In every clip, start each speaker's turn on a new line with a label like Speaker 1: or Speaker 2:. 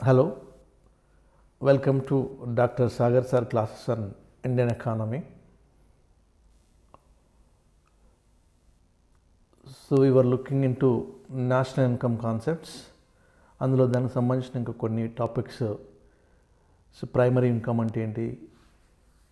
Speaker 1: Hello welcome to doctor Sagar sir classes on Indian economy so your looking into national income concepts అందులో దానికి సంబంధించిన ఇంకా కొన్ని topics so primary income అంటే ఏంటి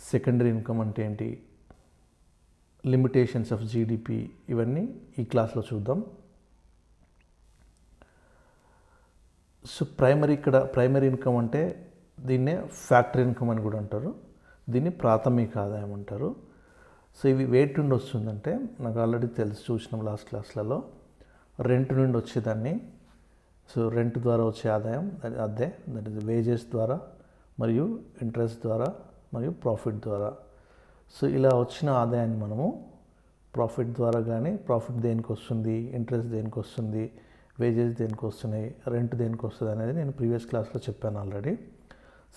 Speaker 1: సెకండరీ ఇన్కమ్ అంటే ఏంటి లిమిటేషన్స్ ఆఫ్ జీడిపి ఇవన్నీ ఈ క్లాస్లో చూద్దాం సో ప్రైమరీ ఇక్కడ ప్రైమరీ ఇన్కమ్ అంటే దీన్నే ఫ్యాక్టరీ ఇన్కమ్ అని కూడా అంటారు. దీన్ని ప్రాథమిక ఆదాయం అంటారు. సో ఇవి వేటి నుండి వస్తుందంటే నాకు ఆల్రెడీ తెలిసి చూసినాం లాస్ట్ క్లాస్లలో. రెంట్ నుండి వచ్చేదాన్ని. సో రెంట్ ద్వారా వచ్చే ఆదాయం అదే దట్ ఇస్ వేజెస్ ద్వారా మరియు ఇంట్రెస్ట్ ద్వారా మరియు ప్రాఫిట్ ద్వారా. సో ఇలా వచ్చిన ఆదాయాన్ని మనము ప్రాఫిట్ ద్వారా కానీ ప్రాఫిట్ దేనికి వస్తుంది ఇంట్రెస్ట్ దేనికి వస్తుంది వేజెస్ దేనికి వస్తున్నాయి? రెంట్ దేనికి వస్తుంది అనేది నేను ప్రీవియస్ క్లాస్లో చెప్పాను ఆల్రెడీ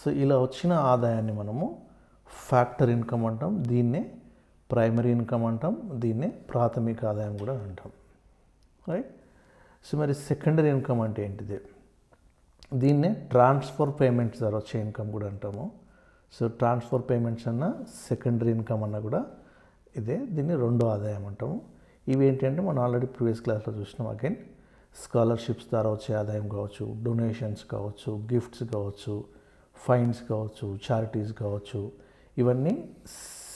Speaker 1: సో ఇలా వచ్చిన ఆదాయాన్ని మనము ఫ్యాక్టర్ ఇన్కమ్ అంటాం దీన్నే ప్రైమరీ ఇన్కమ్ అంటాం దీన్నే ప్రాథమిక ఆదాయం కూడా అంటాం. రైట్ సో మరి సెకండరీ ఇన్కమ్ అంటే ఏంటిది? దీన్నే ట్రాన్స్ఫర్ పేమెంట్స్ ద్వారా వచ్చే ఇన్కమ్ కూడా అంటాము. సో ట్రాన్స్ఫర్ పేమెంట్స్ అన్న సెకండరీ ఇన్కమ్ అన్న కూడా ఇదే దీన్ని రెండో ఆదాయం అంటాము. ఇవి ఏంటంటే మనం ఆల్రెడీ ప్రీవియస్ క్లాస్లో చూసినాం అగైన్ స్కాలర్షిప్స్ ద్వారా వచ్చే ఆదాయం కావచ్చు డొనేషన్స్ కావచ్చు గిఫ్ట్స్ కావచ్చు ఫైన్స్ కావచ్చు చారిటీస్ కావచ్చు ఇవన్నీ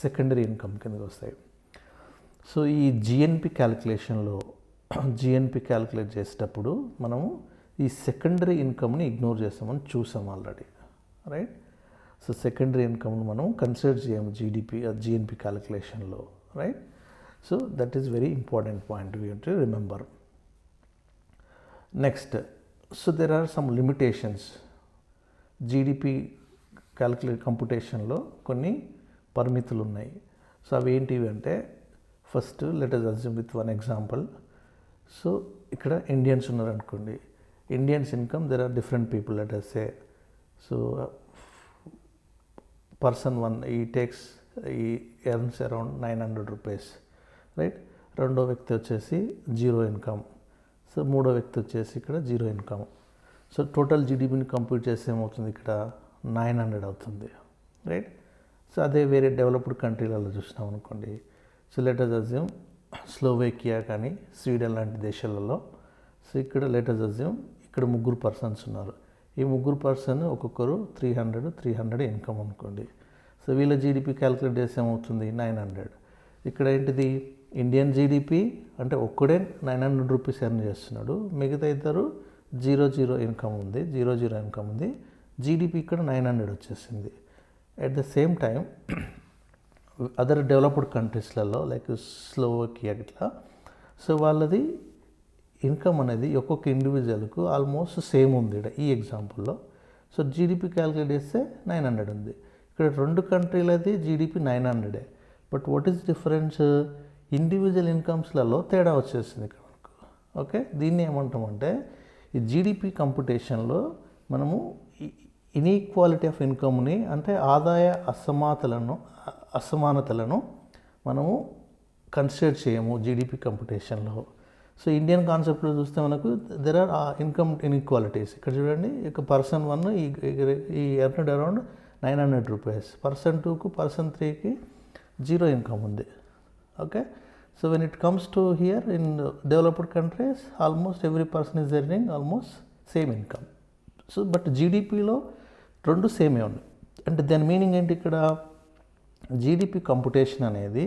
Speaker 1: సెకండరీ ఇన్కమ్ కిందకి వస్తాయి. సో ఈ జిఎన్పి క్యాలిక్యులేషన్లో జిఎన్పి క్యాలిక్యులేట్ చేసేటప్పుడు మనము ఈ సెకండరీ ఇన్కమ్ని ఇగ్నోర్ చేస్తామని చూసాం ఆల్రెడీ రైట్ సో సెకండరీ ఇన్కమ్ని మనం కన్సిడర్ చేయము GDP GNP క్యాలిక్యులేషన్లో right so that is very important point we to remember next so there are some limitations GDP calculate కంప్యూటేషన్లో కొన్ని పరిమితులు ఉన్నాయి. సో అవి ఏంటివి అంటే first letters assume with one example so ఇక్కడ ఇండియన్స్ ఉన్నారనుకోండి Indians income there are different people let a so person one ఈ takes ఈ earns around nine hundred rupees right రెండో వ్యక్తి వచ్చేసి జీరో ఇన్కమ్ సో మూడో వ్యక్తి వచ్చేసి ఇక్కడ జీరో ఇన్కమ్. సో టోటల్ జీడిపిని కంప్యూట్ చేస్తే ఏమవుతుంది? ఇక్కడ నైన్ హండ్రెడ్ అవుతుంది రైట్? సో అదే వేరే డెవలప్డ్ కంట్రీలలో చూసినాం అనుకోండి. సో లెటర్స్ అజ్యూమ్ స్లోవేకియా కానీ స్వీడన్ లాంటి దేశాలలో. సో ఇక్కడ లెటర్స్ అజ్యూమ్ ఇక్కడ ముగ్గురు పర్సన్స్ ఉన్నారు. ఈ ముగ్గురు పర్సన్ ఒక్కొక్కరు three hundred three hundred income అనుకోండి. సో వీళ్ళ జీడిపి క్యాలిక్యులేట్ చేస్తే ఏమవుతుంది? Nine hundred. ఇక్కడ ఏంటిది? ఇండియన్ జీడిపి అంటే ఒక్కడే నైన్ హండ్రెడ్ రూపీస్ ఎర్న్ చేస్తున్నాడు. మిగతా ఇద్దరు జీరో జీరో ఇన్కమ్ ఉంది జీరో జీరో ఇన్కమ్ ఉంది. జీడిపి ఇక్కడ నైన్ హండ్రెడ్ వచ్చేసింది. At the same time other developed కంట్రీస్లలో like Slovakia ఇట్లా సో వాళ్ళది ఇన్కమ్ అనేది ఒక్కొక్క ఇండివిజువల్కు ఆల్మోస్ట్ సేమ్ ఉంది. ఇక్కడ ఈ ఎగ్జాంపుల్లో సో జీడిపి క్యాలిక్యులేట్ చేస్తే నైన్ హండ్రెడ్ ఉంది. ఇక్కడ రెండు కంట్రీలది జీడిపి నైన్ హండ్రెడే but what is difference individual ఇన్కమ్స్లలో తేడా వచ్చేసింది ఇక్కడ మనకు. ఓకే దీన్ని ఏమంటామంటే ఈ జీడిపి కంపిటీషన్లో మనము ఇన్ఈక్వాలిటీ ఆఫ్ ఇన్కమ్ని అంటే ఆదాయ అసమానతలను అసమానతలను మనము కన్సిడర్ చేయము జీడిపి కంపిటీషన్లో సో ఇండియన్ కాన్సెప్ట్లో చూస్తే మనకు దెర్ ఆర్ ఇన్కమ్ ఇన్ఈక్వాలిటీస్ ఇక్కడ చూడండి ఇక పర్సన్ వన్ ఈ ఈ earned around nine hundred rupees person టూకు person త్రీకి జీరో ఇన్కమ్ ఉంది. Okay so when it comes to here in developed countries almost every person is earning almost same income so but జీడిపిలో రెండు సేమే ఉన్నాయి అంటే దాని మీనింగ్ ఏంటి ఇక్కడ? జీడిపి కంపుటేషన్ అనేది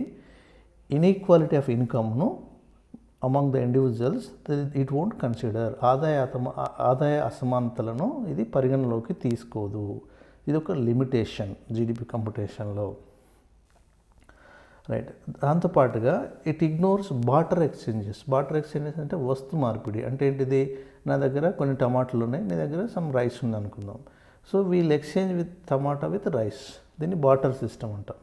Speaker 1: inequality of ఇన్కమ్ను among the individuals it won't consider ఆదాయ ఆదాయ అసమానతలను ఇది పరిగణలోకి తీసుకోదు. ఇది ఒక లిమిటేషన్ జీడిపి కంపిటీషన్లో రైట్ దాంతోపాటుగా it ignores barter exchanges barter exchanges అంటే వస్తు మార్పిడి. అంటే ఏంటిది? నా దగ్గర కొన్ని టమాటాలు ఉన్నాయి. నీ దగ్గర సమ్ రైస్ ఉంది అనుకుందాం. So we'll exchange with tomato with rice దీన్ని బాటర్ సిస్టమ్ అంటాం.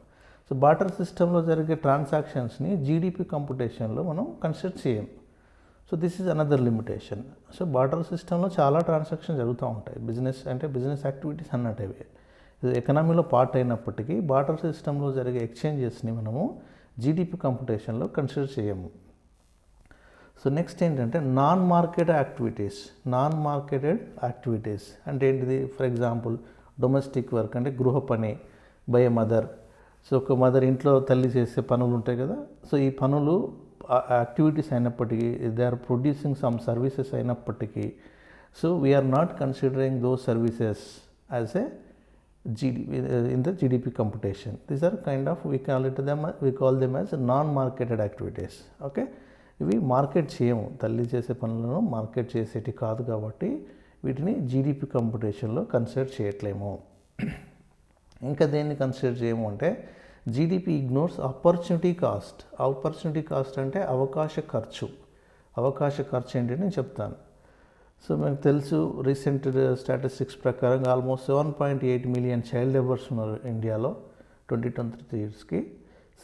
Speaker 1: సో బాటర్ సిస్టంలో జరిగే ట్రాన్సాక్షన్స్ని జీడిపి కంపిటీషన్లో మనం కన్సిడర్ చేయం. So this is another limitation so barter సిస్టంలో చాలా ట్రాన్సాక్షన్ జరుగుతూ ఉంటాయి. బిజినెస్ అంటే బిజినెస్ యాక్టివిటీస్ అన్నట్టు ఎకనామీలో పార్ట్ అయినప్పటికీ బాటర్ సిస్టంలో జరిగే ఎక్స్చేంజెస్ని మనము జీడిపి కంపిటీషన్లో కన్సిడర్ చేయము. సో నెక్స్ట్ ఏంటంటే non market activities non marketed activities అంటే ఏంటిది? ఫర్ ఎగ్జాంపుల్ డొమెస్టిక్ వర్క్ అంటే గృహ పని బై మదర్ సో ఒక మదర్ ఇంట్లో తల్లి చేసే పనులు ఉంటాయి కదా. సో ఈ పనులు యాక్టివిటీస్ అయినప్పటికీ they are producing some services అయినప్పటికీ so we are not considering those services as a GDP, uh, in the GDP computation. These are kind of we call it them we call them as non-marketed activities. Okay, ఇవి market చేయము. తల్లి చేసే పనులను market చేసేటి కాదు కాబట్టి వీటిని GDP కంపిటీషన్లో కన్సిడర్ చేయట్లేము. ఇంకా దేన్ని కన్సిడర్ చేయము అంటే GDP ignores opportunity cost opportunity cost అంటే అవకాశ ఖర్చు. అవకాశ ఖర్చు ఏంటి నేను చెప్తాను. సో మనకు తెలుసు రీసెంట్ స్టాటిస్టిక్స్ ప్రకారం almost seven point eight million child labours ఉన్నారు ఇండియాలో ట్వంటీ ట్వంటీ త్రీ ఇయర్స్కి.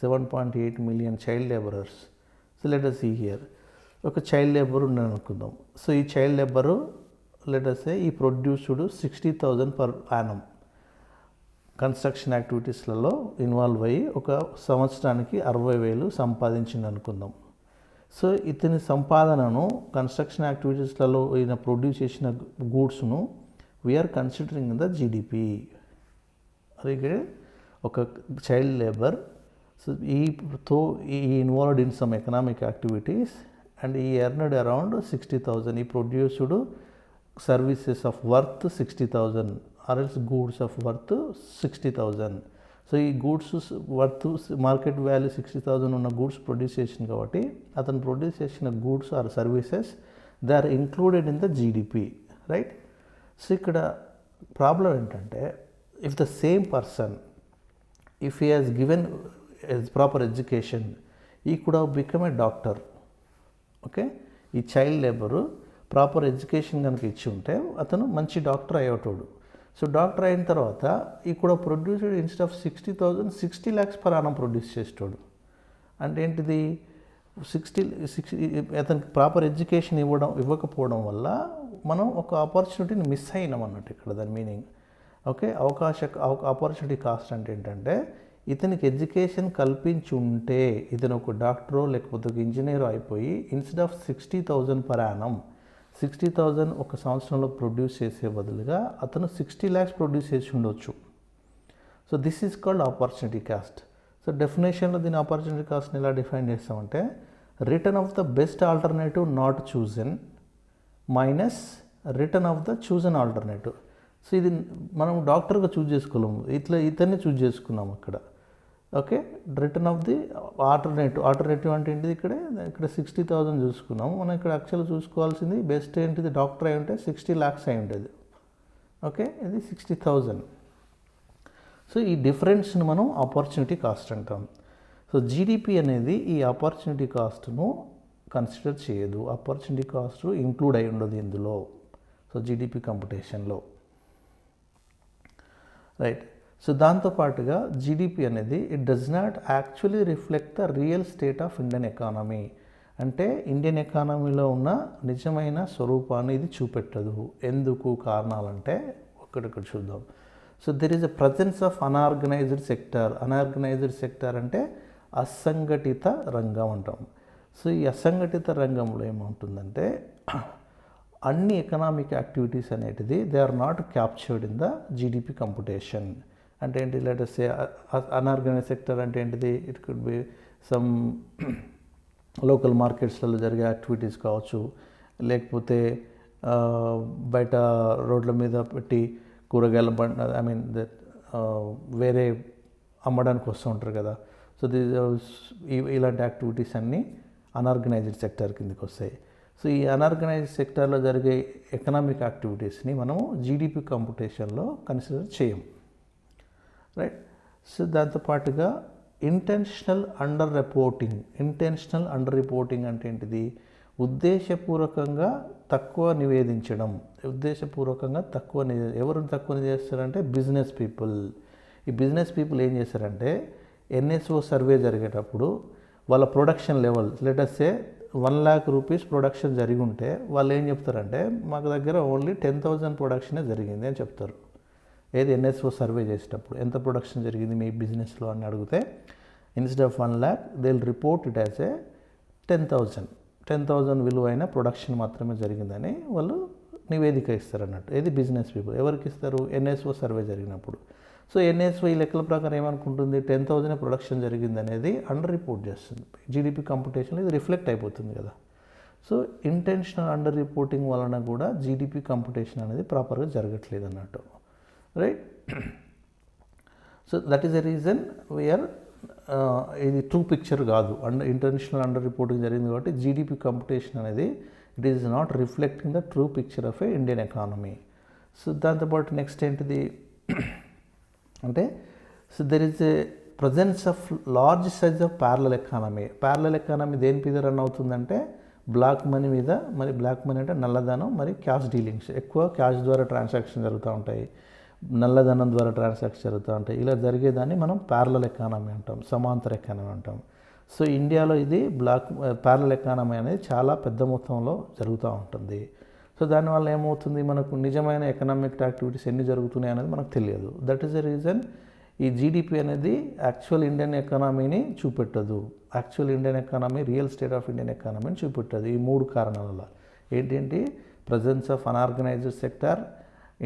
Speaker 1: Seven point eight million child labourers. So let us ఈ హియర్. ఒక చైల్డ్ లేబర్ ఉన్నాను అనుకుందాం. సో ఈ child labour let us he produced sixty thousand per annum. Construction యాక్టివిటీస్లలో involve అయ్యి ఒక సంవత్సరానికి అరవై వేలు సంపాదించింది అనుకుందాం. సో ఇతని సంపాదనను కన్స్ట్రక్షన్ యాక్టివిటీస్లలో ఈయన ప్రొడ్యూస్ చేసిన గూడ్స్ను we are considering the GDP అలాగే ఒక child labour so ఈతో he involved in some economic activities and he earned around sixty thousand he produced services of worth sixty thousand or else goods of worth sixty thousand so ఈ goods worth market value sixty thousand ఉన్న goods produce చేసింది కాబట్టి అతను produce చేసిన goods or services they are included in the GDP right? So ఇక్కడ problem ఏంటంటే if the same person if he has given proper education he could have become a doctor okay? ఈ child labour proper education కనుక ఇచ్చి ఉంటే అతను మంచి doctor అయ్యేటోడు. So doctor అయిన తర్వాత ఇక్కడ కూడా producer instead of sixty thousand sixty lakhs per annum produce చేసేటోడు. అంటే ఏంటిది? సిక్స్టీ సిక్స్టీ అతనికి ప్రాపర్ ఎడ్యుకేషన్ ఇవ్వడం ఇవ్వకపోవడం వల్ల మనం ఒక ఆపర్చునిటీని మిస్ అయినాం అన్నట్టు ఇక్కడ దాని మీనింగ్. ఓకే? అవకాశ ఆపర్చునిటీ కాస్ట్ అంటే ఏంటంటే ఇతనికి ఎడ్యుకేషన్ కల్పించి ఉంటే ఇతను ఒక డాక్టరో లేకపోతే ఒక ఇంజనీరో అయిపోయి instead of sixty thousand per annum sixty thousand ఒక సంవత్సరంలో ప్రొడ్యూస్ చేసే బదులుగా అతను సిక్స్టీ ల్యాక్స్ ప్రొడ్యూస్ చేసి ఉండొచ్చు. So this is called opportunity cost so డెఫినేషన్లో దీని ఆపర్చునిటీ కాస్ట్ని ఎలా డిఫైన్ చేస్తామంటే return of the best alternative not chosen minus return of the chosen alternative so ఇది మనం డాక్టర్గా చూజ్ చేసుకోలేము. ఇట్లా ఇతన్ని చూజ్ చేసుకున్నాం అక్కడ. Okay return of the alternative alternative అంటే ఏంటిది ఇక్కడ? ఇక్కడ సిక్స్టీ థౌజండ్ చూసుకున్నాం. మనం ఇక్కడ యాక్చువల్గా చూసుకోవాల్సింది బెస్ట్ ఏంటిది? డాక్టర్ అయి ఉంటే సిక్స్టీ ల్యాక్స్ అయి ఉంటుంది ఓకే ఇది సిక్స్టీ థౌజండ్ సో ఈ డిఫరెన్స్ని మనం ఆపర్చునిటీ కాస్ట్ అంటాం. సో జీడిపి అనేది ఈ ఆపర్చునిటీ కాస్ట్ను కన్సిడర్ చేయదు. ఆపర్చునిటీ కాస్ట్ ఇంక్లూడ్ అయి ఉండదు ఇందులో. సో జీడిపి కంపిటీషన్లో రైట్ సో దాంతోపాటుగా జీడిపి అనేది it does not actually reflect the real state of Indian economy అంటే ఇండియన్ ఎకానమీలో ఉన్న నిజమైన స్వరూపాన్ని ఇది చూపెట్టదు. ఎందుకు కారణాలంటే ఒక్కడొక్కటి చూద్దాం. So there is a presence of unorganised sector unorganised sector అంటే అసంఘటిత రంగం అంటాం. సో ఈ అసంఘటిత రంగంలో ఏముంటుందంటే అన్ని ఎకనామిక్ యాక్టివిటీస్ అనేటిది they are not captured in the GDP competition అంటే ఏంటి లెటస్ అన్ఆర్గనైజ్ సెక్టర్ అంటే ఏంటిది? It could be some local మార్కెట్స్లలో జరిగే యాక్టివిటీస్ కావచ్చు. లేకపోతే uh, బయట రోడ్ల మీద పెట్టి కూరగాయల బండ్ ఐ మీన్ వేరే అమ్మడానికి వస్తూ ఉంటారు కదా. సో ది uh, ఇలాంటి యాక్టివిటీస్ అన్నీ అన్ఆర్గనైజ్డ్ సెక్టర్ కిందకి వస్తాయి. సో ఈ అనార్గనైజ్డ్ సెక్టర్లో జరిగే ఎకనామిక్ యాక్టివిటీస్ని మనము జీడిపి కంపిటీషన్లో కన్సిడర్ చేయము రైట్ సో దాంతోపాటుగా intentional under reporting intentional under reporting అంటే ఏంటిది? ఉద్దేశపూర్వకంగా తక్కువ నివేదించడం. ఉద్దేశపూర్వకంగా తక్కువ నివే ఎవరు తక్కువ చేస్తారంటే బిజినెస్ పీపుల్ ఈ బిజినెస్ పీపుల్ ఏం చేస్తారంటే ఎన్ఎస్ఓ సర్వే జరిగేటప్పుడు వాళ్ళ ప్రొడక్షన్ లెవెల్ లెటర్సే వన్ ల్యాక్ రూపీస్ ప్రొడక్షన్ జరిగి ఉంటే వాళ్ళు ఏం చెప్తారంటే మాకు దగ్గర ఓన్లీ టెన్ థౌజండ్ ప్రొడక్షనే జరిగింది అని చెప్తారు. ఏది ఎన్ఎస్ఓ సర్వే చేసేటప్పుడు ఎంత ప్రొడక్షన్ జరిగింది మీ బిజినెస్లో అని అడిగితే instead of one lakh they will report it as a ten thousand ten thousand విలువైన ప్రొడక్షన్ మాత్రమే జరిగిందని వాళ్ళు నివేదిక ఇస్తారు అన్నట్టు ఏది బిజినెస్ పీపుల్? ఎవరికి ఇస్తారు? ఎన్ఎస్ఓ సర్వే జరిగినప్పుడు. సో ఎన్ఎస్ఓ ఈ లెక్కల ప్రకారం ఏమనుకుంటుంది? టెన్ థౌజండ్ ప్రొడక్షన్ జరిగింది అనేది అండర్ రిపోర్ట్ చేస్తుంది జీడిపి కంపిటీషన్లో ఇది రిఫ్లెక్ట్ అయిపోతుంది కదా. సో ఇంటెన్షనల్ అండర్ రిపోర్టింగ్ వలన కూడా జీడిపి కంపిటీషన్ అనేది ప్రాపర్గా జరగట్లేదు అన్నట్టు. Right so that is the reason we are ఇది ట్రూ పిక్చర్ కాదు. అండర్ ఇంటర్నేషనల్ అండర్ రిపోర్టింగ్ జరిగింది కాబట్టి జీడిపి కంపిటీషన్ అనేది it is not reflecting the true picture of a Indian economy so దాంతోపాటు నెక్స్ట్ ఏంటిది? అంటే so there is a presence of large size of parallel economy parallel economy దేని మీద run అవుతుందంటే black money మీద మరి black money అంటే నల్లధనం మరి క్యాష్ డీలింగ్స్ ఎక్కువ క్యాష్ ద్వారా ట్రాన్సాక్షన్ జరుగుతూ ఉంటాయి. నల్లధనం ద్వారా ట్రాన్సాక్షన్ జరుగుతూ ఉంటాయి. ఇలా జరిగేదాన్ని మనం ప్యారలల్ ఎకానమీ అంటాం సమాంతర ఎకానమీ అంటాం. సో ఇండియాలో ఇది బ్లాక్ ప్యారలల్ ఎకానమీ అనేది చాలా పెద్ద మొత్తంలో జరుగుతూ ఉంటుంది. సో దానివల్ల ఏమవుతుంది? మనకు నిజమైన ఎకనామిక్ యాక్టివిటీస్ ఎన్ని జరుగుతున్నాయి అనేది మనకు తెలియదు. దట్ ఈస్ ద రీజన్ ఈ జీడిపి అనేది యాక్చువల్ ఇండియన్ ఎకానమీని చూపెట్టదు. Actual Indian economy real state of Indian ఎకానమీని చూపెట్టదు. ఈ మూడు కారణాల వల్ల. ఏంటంటే presence of unorganised sector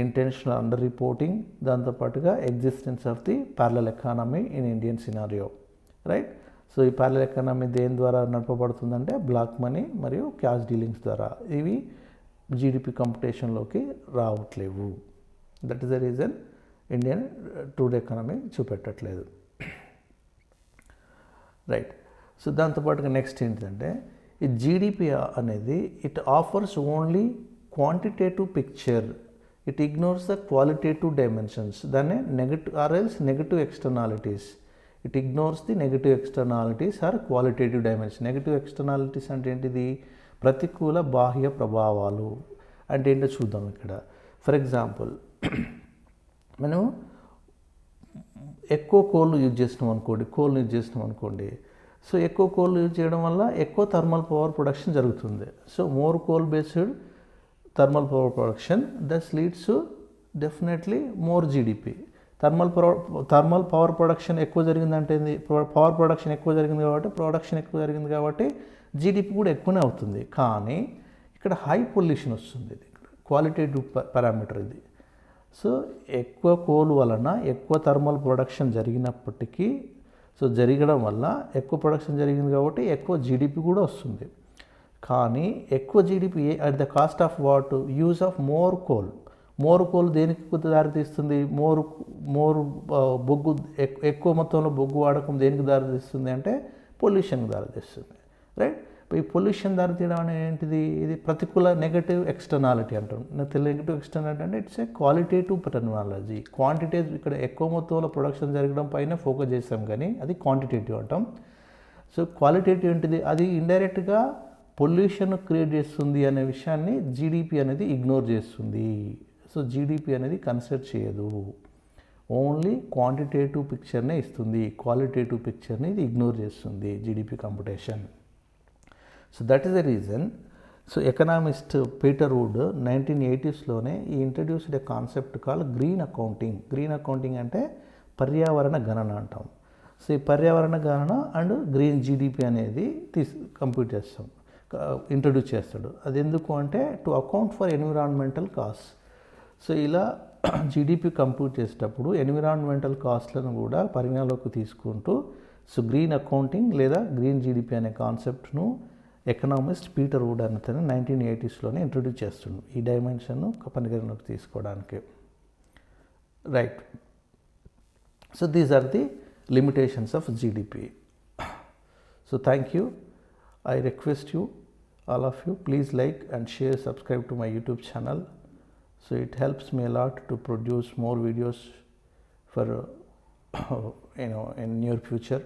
Speaker 1: intentional under reporting దాంతోపాటుగా existence of the parallel economy in Indian scenario right so ఈ ప్యారలల్ ఎకానమీ దేని ద్వారా నడపబడుతుందంటే బ్లాక్ మనీ మరియు క్యాష్ డీలింగ్స్ ద్వారా. ఇవి జీడిపి కంపిటీషన్లోకి రావట్లేవు. That is the reason Indian టూడ్ economy చూపెట్టట్లేదు. Right so దాంతోపాటుగా నెక్స్ట్ ఏంటంటే ఈ జీడిపి అనేది it offers only quantitative picture it ignores the qualitative dimensions దాన్ని negative or else negative externalities it ignores the negative externalities or qualitative dimension negative externalities అంటే ఏంటిది? ప్రతికూల బాహ్య ప్రభావాలు. అంటే ఏంటో చూద్దాం ఇక్కడ. ఫర్ ఎగ్జాంపుల్ మనం ఎక్కువ కోళ్ళు యూజ్ చేసినాం అనుకోండి. కోళ్ళు యూజ్ చేసినాం అనుకోండి. సో ఎక్కువ కోళ్ళు యూజ్ చేయడం వల్ల ఎక్కువ థర్మల్ పవర్ ప్రొడక్షన్ జరుగుతుంది. So more coal based thermal power production thus leads definitely more GDP thermal power thermal power production ఎక్కువ జరిగిందంటే పవర్ ప్రొడక్షన్ ఎక్కువ జరిగింది కాబట్టి ప్రొడక్షన్ ఎక్కువ జరిగింది కాబట్టి జీడిపి కూడా ఎక్కువనే అవుతుంది. కానీ ఇక్కడ హై పొల్యూషన్ వస్తుంది. ఇది క్వాలిటేటివ్ పారామీటర్ ఇది. సో ఎక్కువ కోల్ వలన ఎక్కువ థర్మల్ ప్రొడక్షన్ జరిగినప్పటికీ సో జరగడం వల్ల ఎక్కువ ప్రొడక్షన్ జరిగింది కాబట్టి ఎక్కువ జీడిపి కూడా వస్తుంది. కానీ ఎక్కువ GDP at the cost of what use of more coal more coal దేనికి దారితీస్తుంది? మోరు మోరు uh, బొగ్గు ఎక్కువ మొత్తంలో బొగ్గు వాడకం దేనికి దారితీస్తుంది అంటే పొల్యూషన్కి దారితీస్తుంది రైట్ ఈ పొల్యూషన్ దారితీయడం అనేది ఏంటిది? ఇది ప్రతికూల నెగటివ్ ఎక్స్టర్నాలిటీ అంటాం నెగటివ్ ఎక్స్టర్నాలిటీ అంటే it's a qualitative technology quantitative ఇక్కడ ఎక్కువ మొత్తంలో ప్రొడక్షన్ జరగడం పైన ఫోకస్ చేస్తాం కానీ అది క్వాంటిటేటివ్ అంటాం. సో క్వాలిటేటివ్ ఏంటిది? అది ఇండైరెక్ట్గా పొల్యూషన్ క్రియేట్ చేస్తుంది అనే విషయాన్ని జీడిపి అనేది ఇగ్నోర్ చేస్తుంది. సో జీడిపి అనేది కన్సిడర్ చేయదు. ఓన్లీ క్వాంటిటేటివ్ పిక్చర్నే ఇస్తుంది. క్వాలిటేటివ్ పిక్చర్ని ఇది ఇగ్నోర్ చేస్తుంది GDP competition so that is the reason so economist Peter Wood nineteen ఎయిటీస్లోనే he introduced a concept call green accounting green accounting అంటే పర్యావరణ గణన అంటాం. సో ఈ పర్యావరణ గణన అండ్ గ్రీన్ జీడిపి అనేది తీసి కంప్యూట్ చేస్తాం. ఇంట్రడ్యూస్ చేస్తాడు. అది ఎందుకు అంటే to account for environmental cost so ఇలా జీడిపి కంప్యూట్ చేసేటప్పుడు ఎన్విరాన్మెంటల్ కాస్ట్లను కూడా పరిగణలోకి తీసుకుంటూ సో గ్రీన్ అకౌంటింగ్ లేదా గ్రీన్ జీడిపి అనే కాన్సెప్ట్ను ఎకనామిస్ట్ పీటర్ వుడ్ అతను నైన్టీన్ ఎయిటీస్లోనే ఇంట్రడ్యూస్ చేస్తుండు. ఈ డైమెన్షన్ను పరిగణలోకి తీసుకోవడానికి. Right so these are the limitations of GDP so thank you I request you, all of you, please like and share, subscribe to my YouTube channel. So it helps me a lot to produce more videos for, uh, you know, in near future.